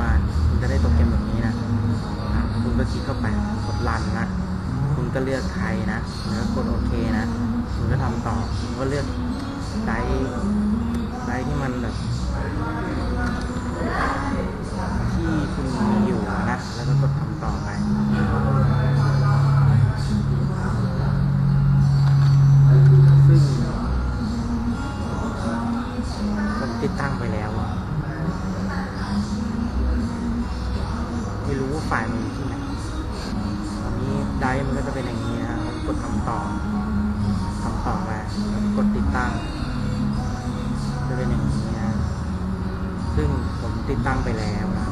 มา คุณจะได้ตัวเกมแบบนี้นะคุณก็คลิกเข้าไปกดรันนะ คุณก็เลือกไทยนะแล้วกดโอเคนะ คุณก็ทำต่อคุณก็เลือกไดร์ไดร์ที่มันแบบ ไม่รู้ว่าไฟล์มันอยู่ที่ไหนตอนนี้ไดร์มันก็จะเป็นอย่างนี้นะแล้วกดทำต่อทำต่อไปกดติดตั้ง จะเป็นอย่างนี้นะซึ่งผมติดตั้งไปแล้วนะ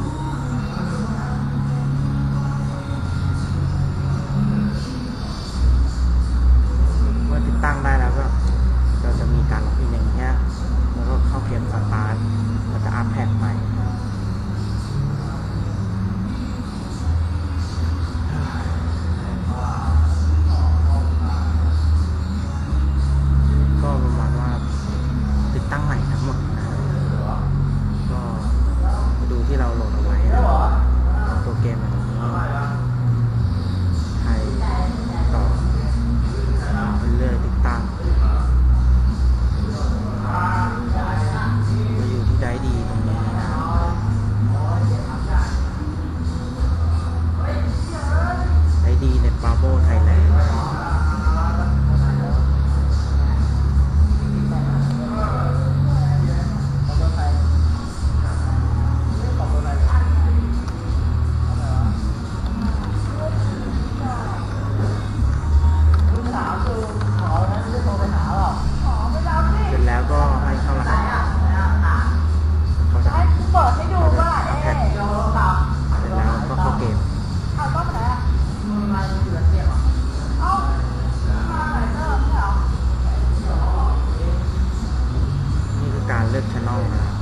也挺闹的